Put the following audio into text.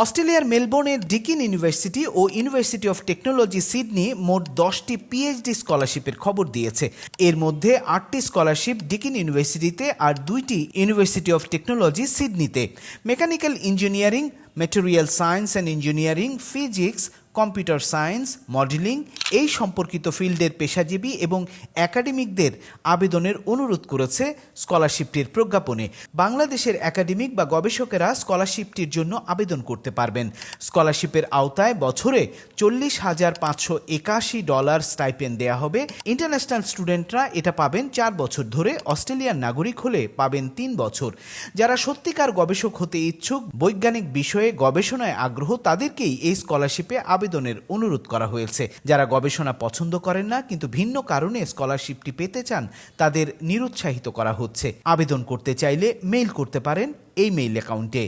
অস্ট্রেলিয়ার মেলবোর্নের Deakin university ও ইউনিভার্সিটি অফ টেকনোলজি সিডনি মোট দশটি পিএইচডি স্কলারশিপের খবর দিয়েছে। এর মধ্যে আটটি স্কলারশিপ ডিকিন ইউনিভার্সিটিতে আর দুইটি ইউনিভার্সিটি অফ টেকনোলজি সিডনিতে। Mechanical engineering, material science and engineering, physics, computer science, modelling এই সম্পর্কিত ফিল্ডের পেশাজীবী এবং একাডেমিকদের আবেদনের অনুরোধ করেছে স্কলারশিপটির প্রজ্ঞাপনে। বাংলাদেশের একাডেমিক বা গবেষকেরা স্কলারশিপটির জন্য আবেদন করতে পারবেন। স্কলারশিপের আওতায় বছরে চল্লিশ হাজার পাঁচশো একাশি ডলার স্টাইপেন্ড দেয়া হবে। ইন্টারন্যাশনাল স্টুডেন্টরা এটা পাবেন চার বছর ধরে অস্ট্রেলিয়ার নাগরিক হলে পাবেন তিন বছর। যারা সত্যিকার গবেষক হতে ইচ্ছুক, বৈজ্ঞানিক বিষয়ে গবেষণায় আগ্রহ, তাদেরকেই এই স্কলারশিপে আবেদনের অনুরোধ করা হয়েছে। যারা গবেষণা পছন্দ করেন না, কিন্তু ভিন্ন কারণে স্কলারশিপটি পেতে চান, তাদের নিরুৎসাহিত করা হচ্ছে। আবেদন করতে চাইলে মেইল করতে পারেন এই মেইল অ্যাকাউন্টে।